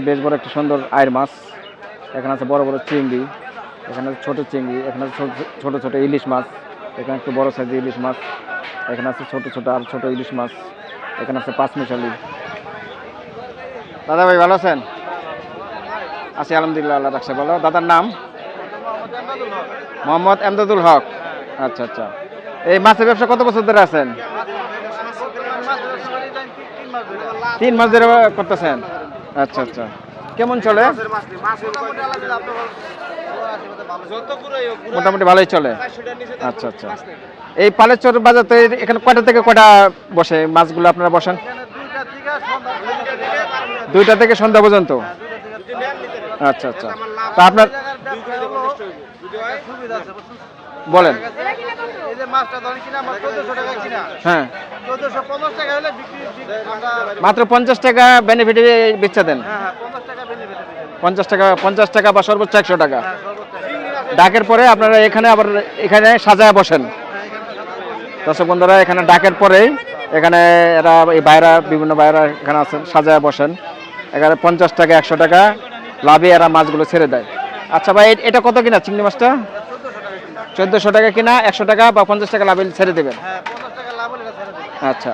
বেশ বড় একটা সুন্দর আয়ের মাছ। এখানে আছে বড় বড় চিংড়ি, এখানে আছে ছোট চিংড়ি, এখানে আছে ছোট- ছোট ইলিশ মাছ, এখানে একটু বড় সাইজের ইলিশ মাছ, এখানে আছে ছোট ছোট আর ছোট ইলিশ মাছ, এখানে আছে পাঁচ মিশালি দাদা ভাই ভালো আছেন? আছি আলহামদুলিল্লাহ, আল্লাহ রাখছে ভালো। দাদার নাম? মোহাম্মদ এমদাদুল হক। আচ্ছা আচ্ছা। এই মাছের ব্যবসা কত বছর ধরে আছেন? তিন মাস ধরে করতেছেন? আচ্ছা আচ্ছা। কেমন চলে? মোটামুটি ভালোই চলে। আচ্ছা আচ্ছা। এই পালেচর বাজার এখানে কয়টা থেকে কয়টা বসে? মাছগুলো আপনারা বসেন। দুইটা থেকে সন্ধ্যা পর্যন্ত? আচ্ছা আচ্ছা। তা আপনার বলেন। হ্যাঁ। মাত্র পঞ্চাশ টাকা বেনিফিটে বেচা দেন। হ্যাঁ হ্যাঁ পঞ্চাশ টাকা পঞ্চাশ টাকা বা সর্বোচ্চ একশো টাকা। হ্যাঁ ডাকের পরে আপনারা এখানে আবার এখানে সাজায় বসেন। দর্শক বন্ধুরা এখানে ডাকের পরেই এখানে এরা এই বাইরা বিভিন্ন বাইরা এখানে আছেন সাজায় বসেন। এখানে পঞ্চাশ টাকা একশো টাকা লাভে এরা মাছগুলো ছেড়ে দেয়। আচ্ছা ভাই এটা কত কিনা চিংড়ি মাছটা? চোদ্দোশো টাকা কিনা একশো টাকা বা পঞ্চাশ টাকা লাভে ছেড়ে দেবেন। আচ্ছা।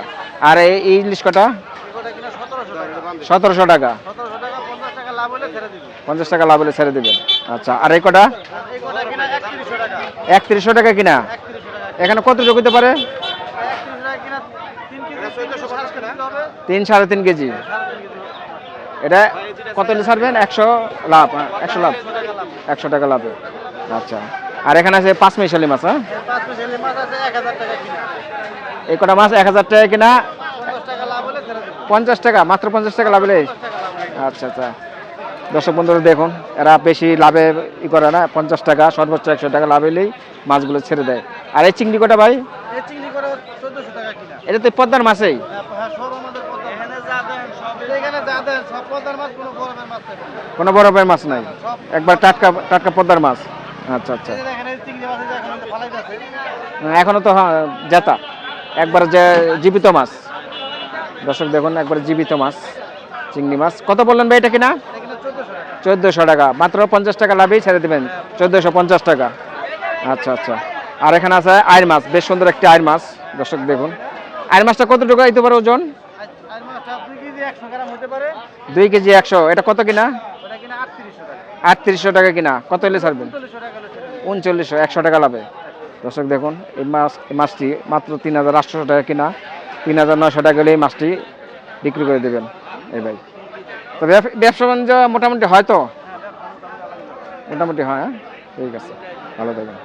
আর এই ইলিশ কটা? সতেরোশো টাকা। পঞ্চাশ টাকা লাভ হলে ছেড়ে দেবেন। আচ্ছা আর এই কটা? একত্রিশশো টাকা কিনা। এখানে কত যোগ হতে পারে? তিন সাড়ে তিন কেজি। এটা কত ছাড়বেন? একশো লাভ একশো লাভ। একশো টাকা লাভে। আচ্ছা। আর এখানে আছে পাঁচ মিশালি মাছ হ্যাঁ? এর মাছ এক হাজার টাকা কিনা। এই কটা মাছ এক হাজার টাকা কিনা? পঞ্চাশ টাকা মাত্র পঞ্চাশ টাকা লাভ হলে। আচ্ছা আচ্ছা। দর্শক বন্ধুরা দেখুন এরা বেশি লাভে ই করে না পঞ্চাশ টাকা সর্বোচ্চ একশো টাকা লাভ হলেই মাছগুলো ছেড়ে দেয়। আর এই চিংড়ি কটা ভাই? এটা তো পদ্মার মাছেই। হ্যাঁ সব আমাদের পদ্মার এখানে যা দেন সব এখানে যা দেন সব পদ্মার মাছ কোনো বরফের মাছ নাই। একবার টাটকা টাটকা পদ্মার মাছ। আচ্ছা আচ্ছা। এখন তো হ্যাঁ, জেতা একবার যে জীবিত মাছ। দর্শক দেখুন একবার জীবিত মাছ চিংড়ি মাছ। কত বললেন ভাই এটা কিনা? চোদ্দশো টাকা। মাত্র পঞ্চাশ টাকা লাভেই ছেড়ে দেবেন। চোদ্দোশো পঞ্চাশ টাকা। আচ্ছা আচ্ছা। আর এখানে আছে আয়ের মাছ বেশ সুন্দর একটি আয়ের মাছ। দর্শক দেখুন। আয়ের মাছটা কত টাকা দিতে পারে ওজন? দুই কেজি একশো এটা কত কিনা? আটত্রিশশো টাকা। আটত্রিশশো টাকা কিনা। কত হলে ছাড়বেন? উনচল্লিশশো, একশো টাকা লাভে। দর্শক দেখুন, এই মাছ, এই মাছটি মাত্র তিন হাজার আটশো টাকা কিনা, তিন হাজার নয়শো টাকা হলে এই মাছটি বিক্রি করে দেবেন এই ভাই। তো ব্যবসা বাণিজ্য মোটামুটি হয় তো? মোটামুটি হয় হ্যাঁ? ঠিক আছে, ভালো থাকবেন।